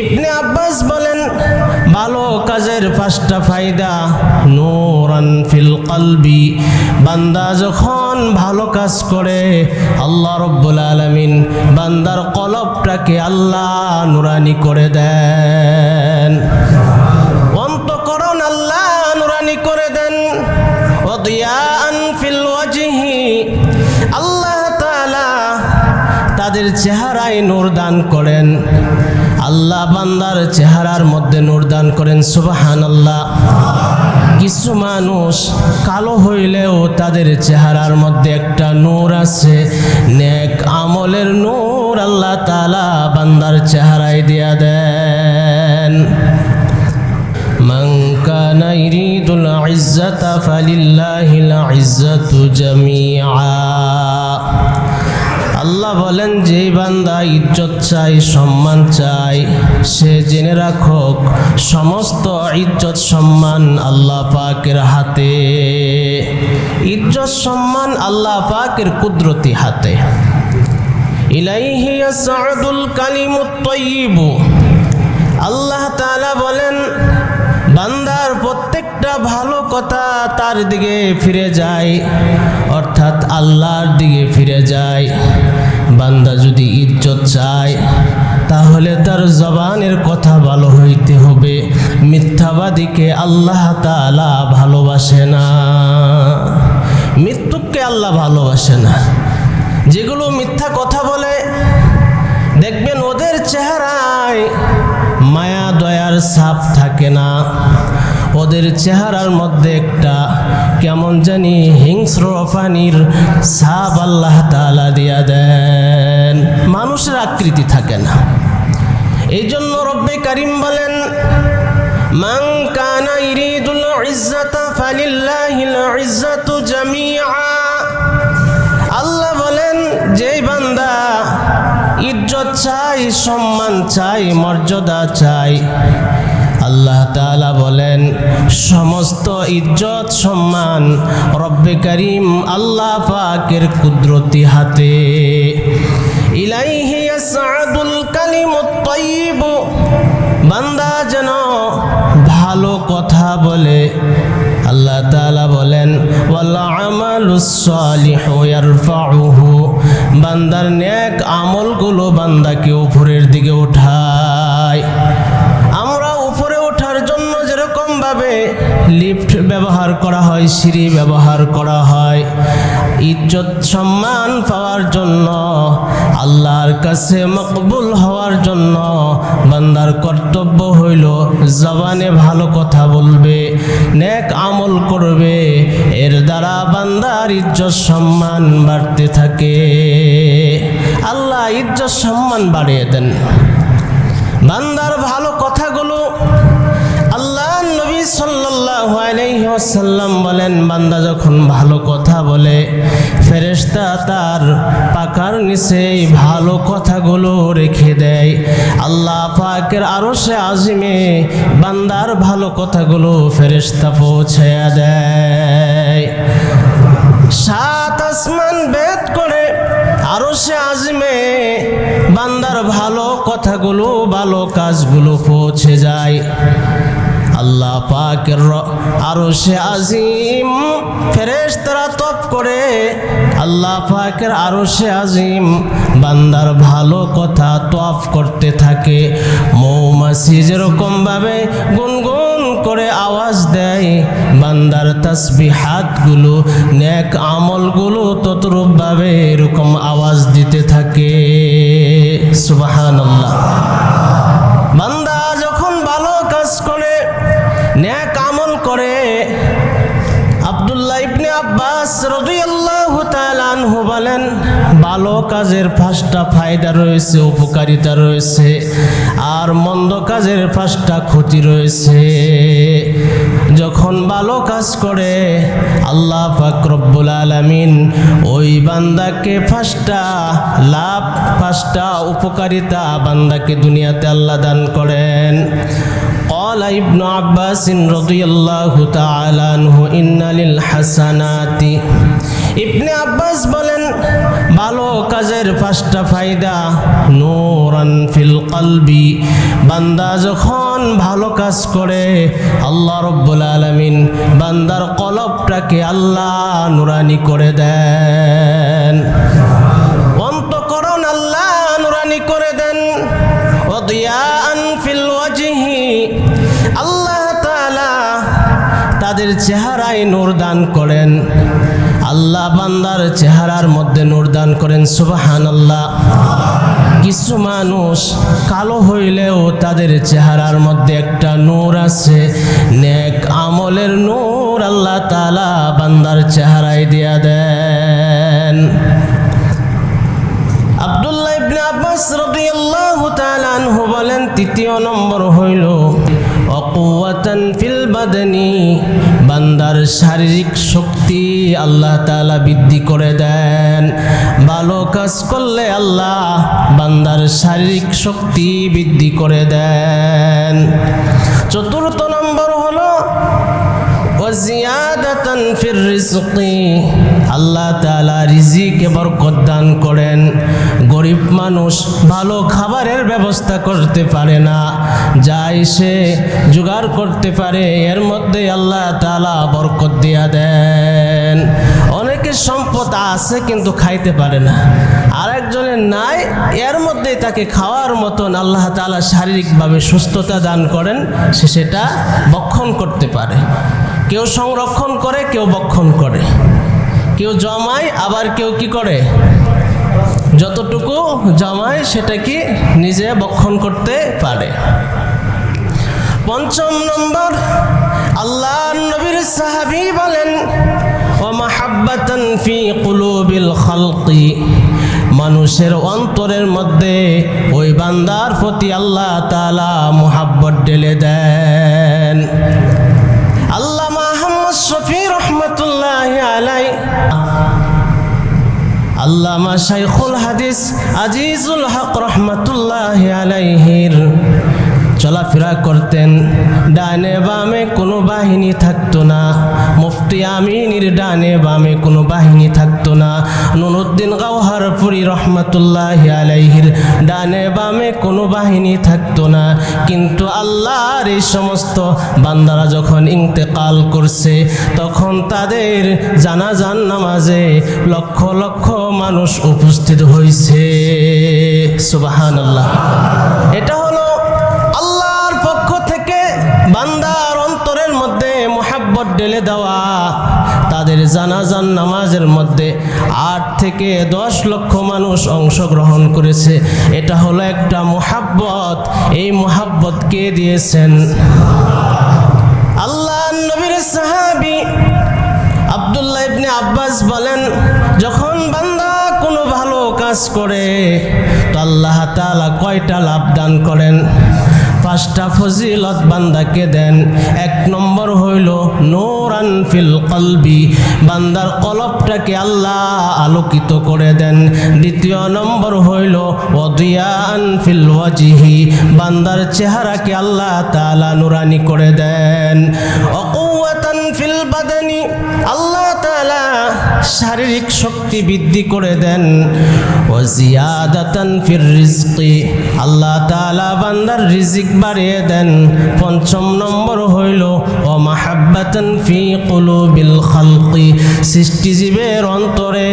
ইবনে আব্বাস বলেন, ভালো কাজের পাঁচটা ফায়দা। নূরান ফিল কলবি। বান্দা যখন ভালো কাজ করে, আল্লাহ রব্বুল আলামিন বান্দার কলবটাকে আল্লাহ নুরানি করে দেন। অন্তকরণ আল্লাহ নুরানি করে দেন। আল্লাহ তাআলা তাদের চেহারায় নূর দান করেন। আল্লাহ বান্দার চেহারার মধ্যে নূর দান করেন সুবহানাল্লাহ কিছু মানুষ কালো হইলেও তাদের চেহারার মধ্যে একটা নূর আছে নেক আমলের নূর আল্লাহ তাআলা বান্দার চেহারায় দিয়া দেন من كان يريد العزة فلله العزة جميعا আল্লাহ বলেন যে বান্দা ইজ্জত চাই সম্মান চাই সে জেনে রাখুক, সমস্ত ইজ্জত সম্মান আল্লাহ পাকের হাতে। ইজ্জত সম্মান আল্লাহ পাকের কুদরতি হাতে। ইলাইহি ইয়াসআদুল কালিমুত আল্লাহ তাআলা বলেন, বান্দার প্রত্যেকটা ভালো কথা তার দিকে ফিরে যায়। অর্থাৎ আল্লাহর দিকে ফিরে যায়। বান্দা যদি ইজ্জত চায়, তাহলে তার জবানের কথা ভালো হইতে হবে। মিথ্যাবাদীকে আল্লাহ তাআলা ভালোবাসে না। মৃত্যুকে আল্লাহ ভালোবাসে না। যেগুলো মিথ্যা কথা বলে, দেখবেন ওদের চেহারায় মায়া, দয়ার ছাপ থাকে না। ওদের চেহারার মধ্যে একটা কেমন জানি হিংস্র পানির ছাপ আল্লাহ তাআলা দিয়া দেন। মানুষের আকৃতি থাকে না। এই জন্য রব্বে কারিম বলেন, মান কানা ইরিদুল ইজ্জাতা ফালিল্লাহিল ইজ্জাতু জামিআ। আল্লাহ বলেন, যেই বান্দা ইজ্জত চাই, সম্মান চাই, মর্যাদা চাই, আল্লাহ তাআলা বলেন সমস্ত ইজ্জত, সম্মান রব্বে করিম আল্লাহ পাকের কুদরতি হাতে। ইলাইহি ইয়াসআদুল কালিমুত তাইয়্যিব বান্দা যেন ভালো কথা বলে। আল্লাহ তাআলা বলেন, ওয়াল আমালুস সালিহু ইয়ারফাউহু। বান্দার নেক আমলগুলো বান্দাকে উপরের দিকে উঠায়। লিফট ব্যবহার করা হয়, সিঁড়ি ব্যবহার করা হয়। ইজ্জত সম্মান পাওয়ার জন্য, আল্লাহর কাছে মকবুল হওয়ার জন্য বান্দার কর্তব্য হইল জবানে ভালো কথা বলবে, নেক আমল করবে। এর দ্বারা বান্দার ইজ্জত সম্মান বাড়তে থাকে। আল্লাহ ইজ্জত সম্মান বাড়িয়ে দেন। বান্দার ভালো কথাগুলো সাল্লাল্লাহু আলাইহি ওয়াসাল্লাম বলেন, বান্দা যখন ভালো কথা বলে, ফেরেশতা তার পাকার নিচে এই ভালো কথাগুলো রেখে দেয়। আল্লাহ পাকের আরশে আজিমে বান্দার ভালো কথাগুলো ফেরেশতা পৌঁছায়া দেয়। সাত আসমান বেদ করে আরও সে আজমে বান্দার ভালো কথাগুলো, ভালো কাজগুলো পৌঁছে যায়। আল্লাহ পাকের আরও সে আজিম ফেরেশ তারা তপ করে। আল্লাহ পাকের আরও সে আজিম, বান্দার ভালো কথা তপ করতে থাকে। মৌমাছি যেরকম ভাবে গুনগুন করে আওয়াজ দেয়, বান্দার তাসবিহাতগুলো নেক আমলগুলো ততরূপ ভাবে এরকম আওয়াজ দিতে থাকে। সুবহানাল্লাহ। বান্দা বলেন ভালো কাজের পাঁচটা ফায়দা রয়েছে উপকারিতা রয়েছে আর মন্দ কাজের পাঁচটা ক্ষতি রয়েছে যখন ভালো কাজ করে আল্লাহ পাক রব্বুল আলামিন ওই বান্দাকে পাঁচটা লাভ পাঁচটা উপকারিতা বান্দাকে দুনিয়াতে আল্লাহ দান করেন قال ابن عباس رضي الله تعالى عنه إن للحسنات ইবনে আব্বাস বলেন ভালো কাজের পাঁচটা ফায়দা। নূরান ফিল কলবি। বান্দা যখন ভালো কাজ করে, আল্লাহ রব্বুল আলামিন বান্দার কলবটাকে আল্লাহ নুরানি করে দেন। অন্তকরণ আল্লাহ নুরানি করে দেন। আল্লাহ তাদের চেহারায় নূর দান করেন। আল্লাহ বান্দার চেহারার মধ্যে নূর দান করেন, সুবহানাল্লাহ। কিছু মানুষ কালো হইলেও তাদের চেহারার মধ্যে একটা নূর আছে। নেক আমলের নূর আল্লাহ তাআলা বান্দার চেহারায় দিয়া দেন। আব্দুল্লাহ ইবনে আব্বাস রাদিয়াল্লাহু তাআলা আনহু বলেন, তৃতীয় নম্বর হইল অকুয়াতান ফিল বাদানি, বান্দার শারীরিক শক্তি আল্লাহ তালা বৃদ্ধি করে দেন, ভালো কাজ করলে আল্লাহ বান্দার শারীরিক শক্তি বৃদ্ধি করে দেন। চতুর্থ নম্বর হলো আল্লাহ তাআলা রিজিকে বরকত দান করেন। গরিব মানুষ ভালো খাবারের ব্যবস্থা করতে পারে না, যাই সে জোগাড় করতে পারে, এর মধ্যে আল্লাহ তাআলা বরকত দিয়া দেন। অনেকের সম্পদ আছে কিন্তু খাইতে পারে না। আরেকজনের নাই, এর মধ্যেই তাকে খাওয়ার মতন আল্লাহ তাআলা শারীরিকভাবে সুস্থতা দান করেন, সে সেটা বক্ষণ করতে পারে। কেউ সংরক্ষণ করে, কেউ বক্ষণ করে। কেউ জমায়, আবার কেউ কি করে? যতটুকু জমায়, সেটা কি নিজে বক্ষণ করতে পারে। পঞ্চম নম্বর আল্লাহ নবীর সাহাবি বলেন ও মাহাব্বাতান ফি কুলুবিল খালকি মানুষের অন্তরের মধ্যে ওই বান্দার প্রতি আল্লাহ তালা মোহাব্বত ঢেলে দেন আল্লামা শাইখুল হাদিস আজিজুল হক রহমতুল্লাহ আলাইহির। চলাফেরা করতেন, ডানে বামে কোনো বাহিনী থাকতো না। মুফতি আমিনীর ডানে বামে কোনো বাহিনী থাকতো না নুরুদ্দিন গাওহারপুরি রহমতুল্লাহ আলাইহির ডানে বামে কোনো বাহিনী থাকতো না। কিন্তু আল্লাহর এই সমস্ত বান্দারা যখন ইন্তেকাল করছে, তখন তাদের জানাজান নামাজে লক্ষ লক্ষ মানুষ উপস্থিত হয়েছে সুবাহান আল্লাহ এটা হলো আল্লাহর পক্ষ থেকে বান্দার অন্তরের মধ্যে মোহাব্বত ঢেলে দেওয়া। জানাজান নামাজের মধ্যে আট থেকে দশ লক্ষ মানুষ অংশগ্রহণ করেছে। এটা হলো একটা মোহাব্বত। এই মোহাব্বত কে দিয়েছেন? আল্লাহ নবীর সাহাবী আব্দুল্লাহ ইবনে আব্বাস বলেন, যখন বান্দা কোনো ভালো কাজ করে, তো আল্লাহ তাআলা কয়টা লাভ দান করেন? পাঁচটা ফজিলত বান্দাকে দেন। এক নম্বর হইল নোরান ফিল কলবি, বান্দার কলবটাকে আল্লাহ আলোকিত করে দেন। দ্বিতীয় নম্বর হইল অদিয়ান ফিল ওয়াজিহি, বান্দার চেহারাকে আল্লাহ তালা নুরানি করে দেন। অকুয়াতান ফিল বাদানি আল্লাহ শারীরিক শক্তি বৃদ্ধি করে দেন। ও জিয়াদাতান আল্লাহ তাআলা বান্দার রিজিক বাড়িয়ে দেন। পঞ্চম নম্বর হইল, ও মাহাব্বাতান ফি কুলুবিল খালকি, সৃষ্টিজীবের অন্তরে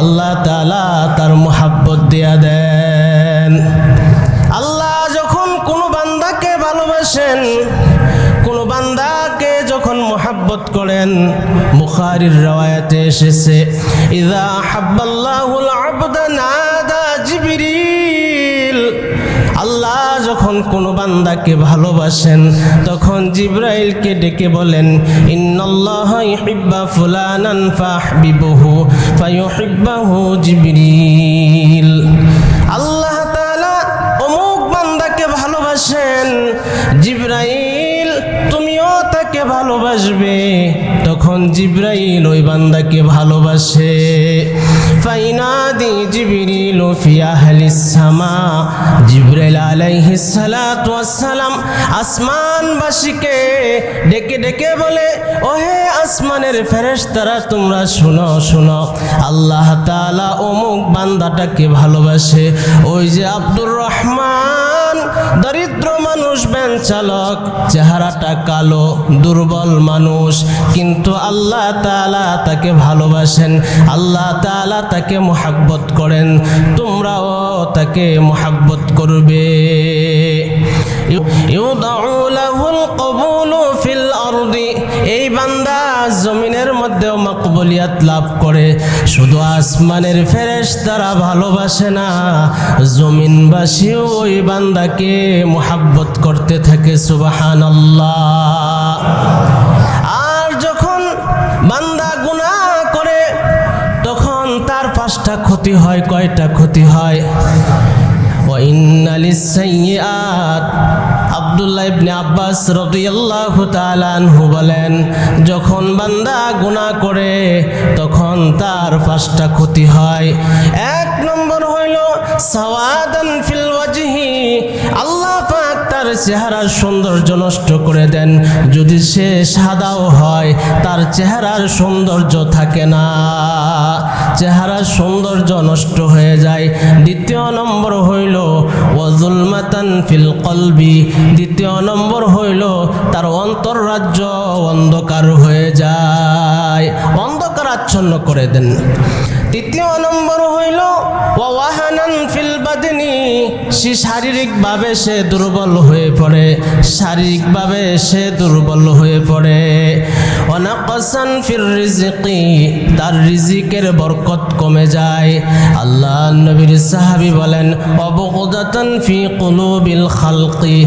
আল্লাহ তাআলা তার মোহাব্বত দিয়া দেন। আল্লাহ যখন কোনো বান্দাকে ভালোবাসেন বুখারির রওয়ায়াতে এসেছে, ইদা হাব্বাল্লাহুল আল্লাহ যখন কোনো বান্দাকে ভালোবাসেন, তখন জিব্রাইলকে ডেকে বলেন আল্লাহ অমুক বান্দাকে ভালোবাসেন, জিব্রাইল, তুমিও তাকে ভালোবাসবে। তখন জিব্রাইল ওই বান্দাকে ভালোবাসে। আসমানবাসীকে ডেকে ডেকে বলে, ওহে আসমানের ফেরেশতারা, তোমরা শুনো শুনো। আল্লাহ তাআলা অমুক বান্দাটাকে ভালোবাসে। ওই যে আব্দুর রহমান। দরিদ্র মানুষ, ব্যান চালক, চেহারাটা কালো, দুর্বল মানুষ। কিন্তু আল্লাহ তালা তাকে ভালোবাসেন, আল্লাহ তালা তাকে মোহাব্বত করেন, তোমরাও তাকে মোহাব্বত করবে। ইউদাউ লাহুল কবুলু বান্দা জমিনের মধ্যেও মকবুলিয়াত লাভ করে শুধু আসমানের ফেরেশ তারা ভালোবাসে না জমিনবাসীও ওই বান্দাকে মোহাব্বত করতে থাকে সুবহানাল্লাহ আর যখন বান্দা গুনাহ করে তখন তার পাঁচটা ক্ষতি হয় কয়টা ক্ষতি হয় وإن للسيئات আব্দুল্লাহ ইবনে আব্বাস রাদিয়াল্লাহু তাআলা আনহু বলেন, যখন বান্দা গুনাহ করে, তখন তার পাঁচটা ক্ষতি হয়। এক নম্বর হইল সাওয়াদান ফিল ওয়াজহি। আল্লাহ পাক তার চেহারার সৌন্দর্য নষ্ট করে দেন। যদি সে সাদাও হয়, তার চেহারার সৌন্দর্য থাকে না। চেহারার সৌন্দর্য নষ্ট হয়ে যায়। দ্বিতীয় নম্বর হইল ওয়াজুলমাতান ফিল কলবি। দ্বিতীয় নম্বর হইল, তার অন্তর রাজ্য অন্ধকার হয়ে যায়। অন্ধকার আচ্ছন্ন করে দেন। তৃতীয় নম্বর হইল ওয়াহানান ফিল সে শারীরিকভাবে সে দুর্বল হয়ে পড়ে। শারীরিকভাবে সে দুর্বল হয়ে পড়ে। অনাকসান ফির রিজিকি, তার রিজিকের বরকত কমে যায়। আল্লাহ নবীর সাহাবী বলেন, অবগদাতান ফি কুলুবিল খালকি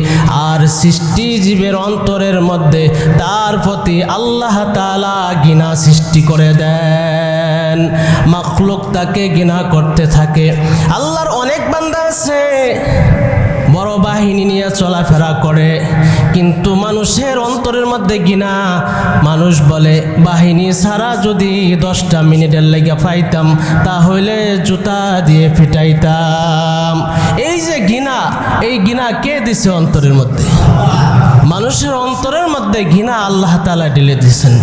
আর সৃষ্টি জীবের অন্তরের মধ্যে তার প্রতি আল্লাহ তাআলা গিনা সৃষ্টি করে দেন। মাখলুক তাকে গিনা করতে থাকে। আল্লাহর অনেক বান্দা আছে, বড় বাহিনী নিয়ে চলাফেরা করে। কিন্তু মানুষের অন্তরের মধ্যে গিনা মানুষ বলে, বাহিনী ছাড়া যদি দশটা মিনিটের লেগে পাইতাম তাহলে জুতা দিয়ে ফিটাইতাম। এই যে গিনা এই গিনা কে দিছে অন্তরের মধ্যে? মানুষের অন্তরের মধ্যে ঘৃণা আল্লাহ তালা ঢেলে দিয়েছেন।